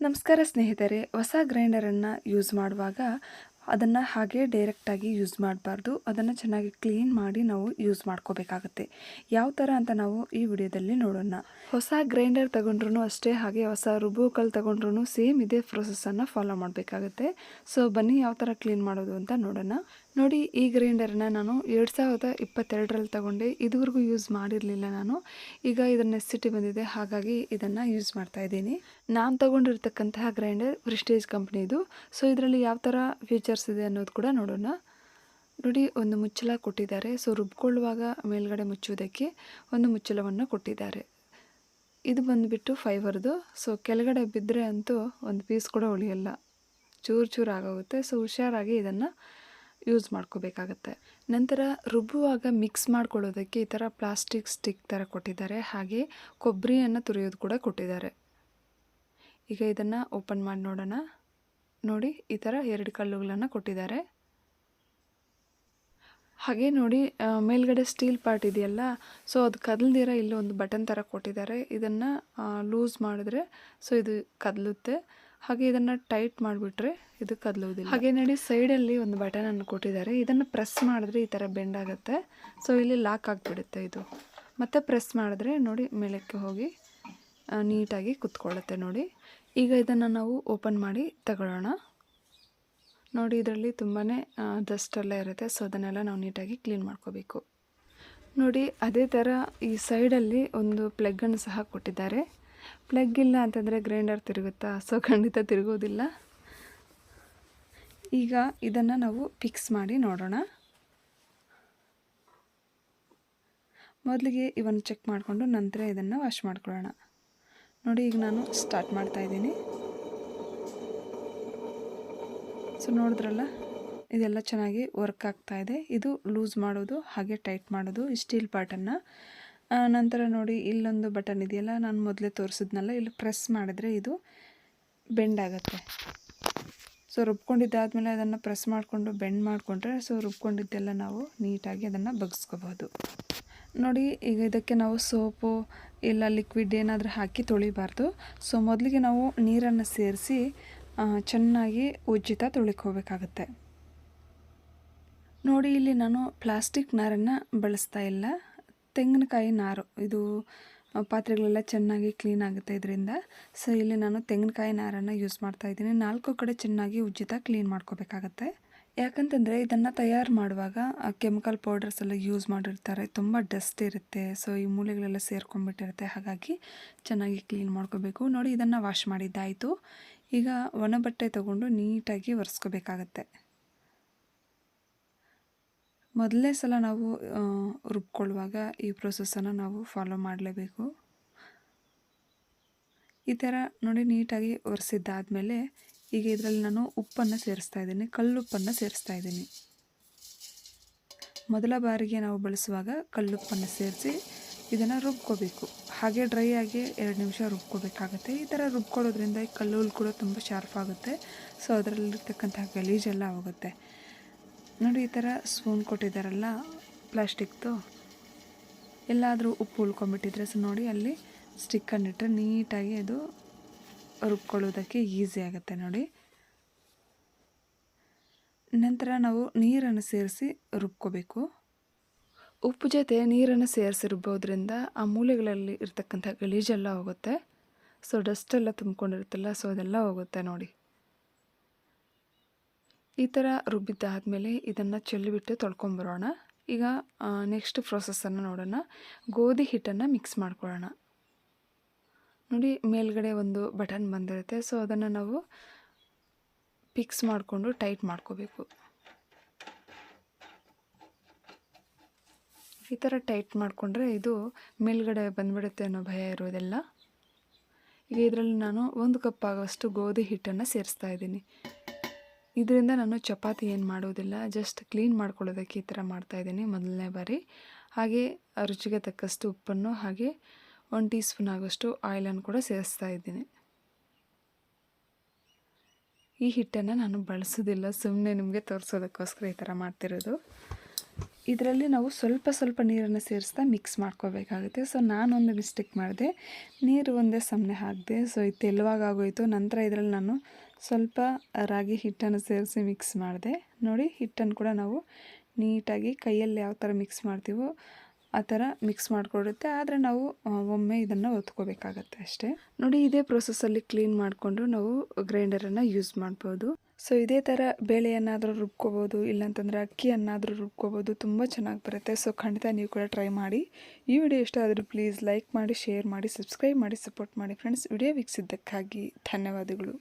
ನಮಸ್ಕಾರ ಸ್ನೇಹಿತರೆ ಹೊಸ ಗ್ರೈಂಡರನ್ನು ಯೂಸ್ ಮಾಡುವಾಗ ಅದನ್ನು ಹಾಗೆ ಡೈರೆಕ್ಟಾಗಿ ಯೂಸ್ ಮಾಡಬಾರ್ದು. ಅದನ್ನು ಚೆನ್ನಾಗಿ ಕ್ಲೀನ್ ಮಾಡಿ ನಾವು ಯೂಸ್ ಮಾಡ್ಕೋಬೇಕಾಗತ್ತೆ. ಯಾವ ಥರ ಅಂತ ನಾವು ಈ ವಿಡಿಯೋದಲ್ಲಿ ನೋಡೋಣ. ಹೊಸ ಗ್ರೈಂಡರ್ ತಗೊಂಡ್ರು ಅಷ್ಟೇ, ಹಾಗೆ ಹೊಸ ರುಬೋಕಲ್ ಕಲ್ ತಗೊಂಡ್ರು ಸೇಮ್ ಇದೇ ಪ್ರೊಸೆಸನ್ನು ಫಾಲೋ ಮಾಡಬೇಕಾಗತ್ತೆ. ಸೊ ಬನ್ನಿ ಯಾವ ಥರ ಕ್ಲೀನ್ ಮಾಡೋದು ಅಂತ ನೋಡೋಣ. ನೋಡಿ, ಈ ಗ್ರೈಂಡರ್ನ ನಾನು ಎರಡು ಸಾವಿರದ ಇಪ್ಪತ್ತೆರಡರಲ್ಲಿ ತಗೊಂಡೆ. ಇದುವರೆಗೂ ಯೂಸ್ ಮಾಡಿರಲಿಲ್ಲ ನಾನು. ಈಗ ಇದರ ನೆಸಿಟಿ ಬಂದಿದೆ. ಹಾಗಾಗಿ ಇದನ್ನು ಯೂಸ್ ಮಾಡ್ತಾ ಇದ್ದೀನಿ. ನಾನು ತಗೊಂಡಿರ್ತಕ್ಕಂತಹ ಗ್ರೈಂಡರ್ ಪ್ರಿಸ್ಟೇಜ್ ಕಂಪ್ನಿದು ಸೊ ಇದರಲ್ಲಿ ಯಾವ ಥರ ಫೀಚರ್ಸ್ ಇದೆ ಅನ್ನೋದು ಕೂಡ ನೋಡೋಣ. ನೋಡಿ, ಒಂದು ಮುಚ್ಚಳ ಕೊಟ್ಟಿದ್ದಾರೆ. ಸೊ ರುಬ್ಕೊಳ್ಳುವಾಗ ಮೇಲ್ಗಡೆ ಮುಚ್ಚುವುದಕ್ಕೆ ಒಂದು ಮುಚ್ಚಳವನ್ನು ಕೊಟ್ಟಿದ್ದಾರೆ. ಇದು ಬಂದುಬಿಟ್ಟು ಫೈಬರ್ದು ಸೊ ಕೆಳಗಡೆ ಬಿದ್ದರೆ ಅಂತೂ ಒಂದು ಪೀಸ್ ಕೂಡ ಉಳಿಯಲ್ಲ. ಚೂರು ಚೂರು ಆಗೋಗುತ್ತೆ. ಸೊ ಹುಷಾರಾಗಿ ಇದನ್ನು ಯೂಸ್ ಮಾಡ್ಕೋಬೇಕಾಗತ್ತೆ. ನಂತರ ರುಬ್ಬುವಾಗ ಮಿಕ್ಸ್ ಮಾಡ್ಕೊಳ್ಳೋದಕ್ಕೆ ಈ ಥರ ಪ್ಲಾಸ್ಟಿಕ್ ಸ್ಟಿಕ್ ಥರ ಕೊಟ್ಟಿದ್ದಾರೆ. ಹಾಗೆ ಕೊಬ್ಬರಿಯನ್ನು ತುರಿಯೋದು ಕೂಡ ಕೊಟ್ಟಿದ್ದಾರೆ. ಈಗ ಇದನ್ನು ಓಪನ್ ಮಾಡಿ ನೋಡೋಣ. ನೋಡಿ ಈ ಥರ ಎರಡು ಕಲ್ಲುಗಳನ್ನು ಕೊಟ್ಟಿದ್ದಾರೆ. ಹಾಗೆ ನೋಡಿ ಮೇಲ್ಗಡೆ ಸ್ಟೀಲ್ ಪಾರ್ಟ್ ಇದೆಯಲ್ಲ, ಸೊ ಅದು ಕದಲ್ದಿರ ಇಲ್ಲಿ ಒಂದು ಬಟನ್ ಥರ ಕೊಟ್ಟಿದ್ದಾರೆ. ಇದನ್ನು ಲೂಸ್ ಮಾಡಿದ್ರೆ, ಸೊ ಇದು ಕದಲುತ್ತೆ. ಹಾಗೆ ಇದನ್ನು ಟೈಟ್ ಮಾಡಿಬಿಟ್ರೆ ಇದು ಕದಲುವುದಿಲ್ಲ. ಹಾಗೆ ನೋಡಿ, ಸೈಡಲ್ಲಿ ಒಂದು ಬಟನನ್ನು ಕೊಟ್ಟಿದ್ದಾರೆ. ಇದನ್ನು ಪ್ರೆಸ್ ಮಾಡಿದ್ರೆ ಈ ಥರ ಬೆಂಡ್ ಆಗುತ್ತೆ. ಸೊ ಇಲ್ಲಿ ಲಾಕ್ ಆಗಿಬಿಡುತ್ತೆ ಇದು. ಮತ್ತೆ ಪ್ರೆಸ್ ಮಾಡಿದ್ರೆ ನೋಡಿ, ಮೇಲಕ್ಕೆ ಹೋಗಿ ನೀಟಾಗಿ ಕುತ್ಕೊಳ್ಳುತ್ತೆ ನೋಡಿ. ಈಗ ಇದನ್ನು ನಾವು ಓಪನ್ ಮಾಡಿ ತಗೊಳ್ಳೋಣ. ನೋಡಿ, ಇದರಲ್ಲಿ ತುಂಬಾ ಡಸ್ಟ್ ಎಲ್ಲ ಇರುತ್ತೆ. ಸೊ ಅದನ್ನೆಲ್ಲ ನಾವು ನೀಟಾಗಿ ಕ್ಲೀನ್ ಮಾಡ್ಕೋಬೇಕು. ನೋಡಿ, ಅದೇ ಥರ ಈ ಸೈಡಲ್ಲಿ ಒಂದು ಪ್ಲಗ್ಗನ್ನು ಸಹ ಕೊಟ್ಟಿದ್ದಾರೆ. ಪ್ಲಗ್ ಇಲ್ಲ ಅಂತಂದರೆ ಗ್ರೈಂಡರ್ ತಿರುಗುತ್ತಾ? ಸೊ ಖಂಡಿತ ತಿರುಗೋದಿಲ್ಲ ಈಗ ಇದನ್ನು ನಾವು ಫಿಕ್ಸ್ ಮಾಡಿ ನೋಡೋಣ. ಮೊದಲಿಗೆ ಇವನ್ನು ಚೆಕ್ ಮಾಡಿಕೊಂಡು ನಂತರ ಇದನ್ನು ವಾಶ್ ಮಾಡ್ಕೊಳ್ಳೋಣ. ನೋಡಿ, ಈಗ ನಾನು ಸ್ಟಾರ್ಟ್ ಮಾಡ್ತಾ ಇದ್ದೀನಿ. ಸೊ ನೋಡಿದ್ರಲ್ಲ, ಇದೆಲ್ಲ ಚೆನ್ನಾಗಿ ವರ್ಕ್ ಆಗ್ತಾ ಇದೆ. ಇದು ಲೂಸ್ ಮಾಡೋದು, ಹಾಗೆ ಟೈಟ್ ಮಾಡೋದು ಸ್ಟೀಲ್ ಪಾರ್ಟನ್ನು ನಂತರ ನೋಡಿ, ಇಲ್ಲೊಂದು ಬಟನ್ ಇದೆಯಲ್ಲ, ನಾನು ಮೊದಲೇ ತೋರಿಸಿದ್ನಲ್ಲ, ಇಲ್ಲಿ ಪ್ರೆಸ್ ಮಾಡಿದ್ರೆ ಇದು ಬೆಂಡ್ ಆಗುತ್ತೆ. ಸೊ ರುಬ್ಕೊಂಡಿದ್ದಾದಮೇಲೆ ಅದನ್ನು ಪ್ರೆಸ್ ಮಾಡಿಕೊಂಡು ಬೆಂಡ್ ಮಾಡಿಕೊಂಡ್ರೆ ಸೊ ರುಬ್ಕೊಂಡಿದ್ದೆಲ್ಲ ನಾವು ನೀಟಾಗಿ ಅದನ್ನು ಬಗ್ಸ್ಕೋಬಹುದು. ನೋಡಿ, ಈಗ ಇದಕ್ಕೆ ನಾವು ಸೋಪು ಇಲ್ಲ ಲಿಕ್ವಿಡ್ ಏನಾದರೂ ಹಾಕಿ ತೊಳಿಬಾರ್ದು. ಸೊ ಮೊದಲಿಗೆ ನಾವು ನೀರನ್ನು ಸೇರಿಸಿ ಚೆನ್ನಾಗಿ ಉಜ್ಜಿತ ತೊಳಿಕೋಬೇಕಾಗುತ್ತೆ. ನೋಡಿ, ಇಲ್ಲಿ ನಾನು ಪ್ಲಾಸ್ಟಿಕ್ ನಾರನ್ನು ಬಳಸ್ತಾ ಇಲ್ಲ. ತೆಂಗಿನಕಾಯಿ ನಾರು, ಇದು ಪಾತ್ರೆಗಳೆಲ್ಲ ಚೆನ್ನಾಗಿ ಕ್ಲೀನ್ ಆಗುತ್ತೆ ಇದರಿಂದ. ಸೊ ಇಲ್ಲಿ ನಾನು ತೆಂಗಿನಕಾಯಿ ನಾರನ್ನು ಯೂಸ್ ಮಾಡ್ತಾ ಇದ್ದೀನಿ. ನಾಲ್ಕು ಕಡೆ ಚೆನ್ನಾಗಿ ಉಜ್ಜಿತ ಕ್ಲೀನ್ ಮಾಡ್ಕೋಬೇಕಾಗತ್ತೆ. ಯಾಕಂತಂದರೆ ಇದನ್ನು ತಯಾರು ಮಾಡುವಾಗ ಕೆಮಿಕಲ್ ಪೌಡರ್ಸ್ ಎಲ್ಲ ಯೂಸ್ ಮಾಡಿರ್ತಾರೆ. ತುಂಬ ಡಸ್ಟ್ ಇರುತ್ತೆ. ಸೊ ಈ ಮೂಲೆಗಳೆಲ್ಲ ಸೇರ್ಕೊಂಡ್ಬಿಟ್ಟಿರುತ್ತೆ. ಹಾಗಾಗಿ ಚೆನ್ನಾಗಿ ಕ್ಲೀನ್ ಮಾಡ್ಕೋಬೇಕು. ನೋಡಿ, ಇದನ್ನು ವಾಶ್ ಮಾಡಿದ್ದಾಯಿತು. ಈಗ ಒಣ ಬಟ್ಟೆ ತಗೊಂಡು ನೀಟಾಗಿ ಒರೆಸ್ಕೋಬೇಕಾಗತ್ತೆ. ಮೊದಲನೇ ಸಲ ನಾವು ರುಬ್ಕೊಳ್ಳುವಾಗ ಈ ಪ್ರೊಸೆಸನ್ನು ನಾವು ಫಾಲೋ ಮಾಡಲೇಬೇಕು. ಈ ಥರ ನೋಡಿ ನೀಟಾಗಿ ಒರೆಸಿದ್ದಾದಮೇಲೆ ಈಗ ಇದರಲ್ಲಿ ನಾನು ಉಪ್ಪನ್ನು ಸೇರಿಸ್ತಾ ಇದ್ದೀನಿ, ಕಲ್ಲುಪ್ಪನ್ನು ಸೇರಿಸ್ತಾ ಇದ್ದೀನಿ. ಮೊದಲ ಬಾರಿಗೆ ನಾವು ಬಳಸುವಾಗ ಕಲ್ಲುಪ್ಪನ್ನು ಸೇರಿಸಿ ಇದನ್ನು ರುಬ್ಕೋಬೇಕು. ಹಾಗೆ ಡ್ರೈ ಆಗಿ ಎರಡು ನಿಮಿಷ ರುಬ್ಕೋಬೇಕಾಗುತ್ತೆ. ಈ ಥರ ರುಬ್ಕೊಳ್ಳೋದ್ರಿಂದ ಈ ಕಲ್ಲುಲ್ ಕೂಡ ತುಂಬ ಶಾರ್ಪ್ ಆಗುತ್ತೆ. ಸೊ ಅದರಲ್ಲಿರ್ತಕ್ಕಂಥ ಗಲೀಜೆಲ್ಲ ಹೋಗುತ್ತೆ. ನೋಡಿ, ಈ ಥರ ಸ್ಪೂನ್ ಕೊಟ್ಟಿದ್ದಾರಲ್ಲ ಪ್ಲಾಸ್ಟಿಕ್ದು. ಎಲ್ಲಾದರೂ ಉಪ್ಪು ಉಳ್ಕೊಂಬಿಟ್ಟಿದ್ರೆ ಸೊ, ನೋಡಿ, ಅಲ್ಲಿ ಸ್ಟಿಕ್ಕನ್ನಿಟ್ಟರೆ ನೀಟಾಗಿ ಅದು ರುಬ್ಕೊಳ್ಳೋದಕ್ಕೆ ಈಸಿ ಆಗುತ್ತೆ ನೋಡಿ. ನಂತರ ನಾವು ನೀರನ್ನು ಸೇರಿಸಿ ರುಬ್ಕೋಬೇಕು. ಉಪ್ಪು ಜೊತೆ ನೀರನ್ನು ಸೇರಿಸಿ ರುಬ್ಬೋದ್ರಿಂದ ಆ ಮೂಲೆಗಳಲ್ಲಿ ಇರ್ತಕ್ಕಂಥ ಗಲೀಜೆಲ್ಲ ಹೋಗುತ್ತೆ. ಸೊ ಡಸ್ಟೆಲ್ಲ ತುಂಬ್ಕೊಂಡಿರುತ್ತಲ್ಲ ಸೊ ಅದೆಲ್ಲ ಹೋಗುತ್ತೆ ನೋಡಿ. ಈ ಥರ ರುಬ್ಬಿದ್ದಾದಮೇಲೆ ಇದನ್ನು ಚೆಲ್ಲಿಬಿಟ್ಟು ತೊಳ್ಕೊಂಬರೋಣ. ಈಗ ನೆಕ್ಸ್ಟ್ ಪ್ರೊಸೆಸನ್ನು ನೋಡೋಣ. ಗೋಧಿ ಹಿಟ್ಟನ್ನು ಮಿಕ್ಸ್ ಮಾಡ್ಕೊಳ್ಳೋಣ. ನೋಡಿ ಮೇಲ್ಗಡೆ ಒಂದು ಬಟನ್ ಬಂದಿರುತ್ತೆ. ಸೊ ಅದನ್ನು ನಾವು ಫಿಕ್ಸ್ ಮಾಡಿಕೊಂಡು ಟೈಟ್ ಮಾಡ್ಕೋಬೇಕು. ಈ ಥರ ಟೈಟ್ ಮಾಡಿಕೊಂಡ್ರೆ ಇದು ಮೇಲ್ಗಡೆ ಬಂದ್ಬಿಡುತ್ತೆ ಅನ್ನೋ ಭಯ ಇರೋದೆಲ್ಲ. ಈಗ ಇದರಲ್ಲಿ ನಾನು ಒಂದು ಕಪ್ ಆಗೋಷ್ಟು ಗೋಧಿ ಹಿಟ್ಟನ್ನು ಸೇರಿಸ್ತಾ ಇದ್ದೀನಿ. ಇದರಿಂದ ನಾನು ಚಪಾತಿ ಏನು ಮಾಡೋದಿಲ್ಲ ಜಸ್ಟ್ ಕ್ಲೀನ್ ಮಾಡ್ಕೊಳ್ಳೋದಕ್ಕೆ ಈ ಥರ ಮಾಡ್ತಾಯಿದ್ದೀನಿ ಮೊದಲನೇ ಬಾರಿ. ಹಾಗೆ ರುಚಿಗೆ ತಕ್ಕಷ್ಟು ಉಪ್ಪನ್ನು ಹಾಗೆ ಒಂದು ಟೀ ಸ್ಪೂನ್ ಆಗೋಷ್ಟು ಆಯಿಲನ್ನು ಕೂಡ ಸೇರಿಸ್ತಾ ಇದ್ದೀನಿ. ಈ ಹಿಟ್ಟನ್ನು ನಾನು ಬಳಸೋದಿಲ್ಲ ಸುಮ್ಮನೆ ನಿಮಗೆ ತೋರಿಸೋದಕ್ಕೋಸ್ಕರ ಈ ಥರ ಮಾಡ್ತಿರೋದು. ಇದರಲ್ಲಿ ನಾವು ಸ್ವಲ್ಪ ಸ್ವಲ್ಪ ನೀರನ್ನು ಸೇರಿಸ್ತಾ ಮಿಕ್ಸ್ ಮಾಡ್ಕೋಬೇಕಾಗುತ್ತೆ. ಸೊ, ನಾನೊಂದು ಮಿಸ್ಟೇಕ್ ಮಾಡಿದೆ. ನೀರು ಒಂದೇ ಸಮನೆ ಹಾಕಿದೆ, ಸೊ, ಇದು ತೆಲುವಾಗೋಯಿತು ನಂತರ ಇದರಲ್ಲಿ ನಾನು ಸ್ವಲ್ಪ ರಾಗಿ ಹಿಟ್ಟನ್ನು ಸೇರಿಸಿ ಮಿಕ್ಸ್ ಮಾಡಿದೆ. ನೋಡಿ, ಹಿಟ್ಟನ್ನು ಕೂಡ ನಾವು ನೀಟಾಗಿ ಕೈಯಲ್ಲಿ ಯಾವ ಥರ ಮಿಕ್ಸ್ ಮಾಡ್ತೀವೋ ಆ ಥರ ಮಿಕ್ಸ್ ಮಾಡಿಕೊಡುತ್ತೆ. ಆದರೆ ನಾವು ಒಮ್ಮೆ ಇದನ್ನು ಒತ್ಕೋಬೇಕಾಗತ್ತೆ ಅಷ್ಟೇ. ನೋಡಿ, ಇದೇ ಪ್ರೊಸೆಸ್ಸಲ್ಲಿ ಕ್ಲೀನ್ ಮಾಡಿಕೊಂಡು ನಾವು ಗ್ರೈಂಡರನ್ನು ಯೂಸ್ ಮಾಡ್ಬೋದು. ಸೊ ಇದೇ ಥರ ಬೇಳೆಯನ್ನಾದರೂ ರುಬ್ಕೋಬೋದು, ಇಲ್ಲಾಂತಂದರೆ ಅಕ್ಕಿಯನ್ನಾದರೂ ರುಬ್ಕೋಬೋದು ತುಂಬ ಚೆನ್ನಾಗಿ ಬರುತ್ತೆ. ಸೊ ಖಂಡಿತ ನೀವು ಕೂಡ ಟ್ರೈ ಮಾಡಿ. ಈ ವಿಡಿಯೋ ಇಷ್ಟ ಆದರೂ ಪ್ಲೀಸ್ ಲೈಕ್ ಮಾಡಿ ಶೇರ್ ಮಾಡಿ ಸಬ್ಸ್ಕ್ರೈಬ್ ಮಾಡಿ ಸಪೋರ್ಟ್ ಮಾಡಿ ಫ್ರೆಂಡ್ಸ್ ವಿಡಿಯೋ ವೀಕ್ಷಿಸಿದ್ದಕ್ಕಾಗಿ ಧನ್ಯವಾದಗಳು.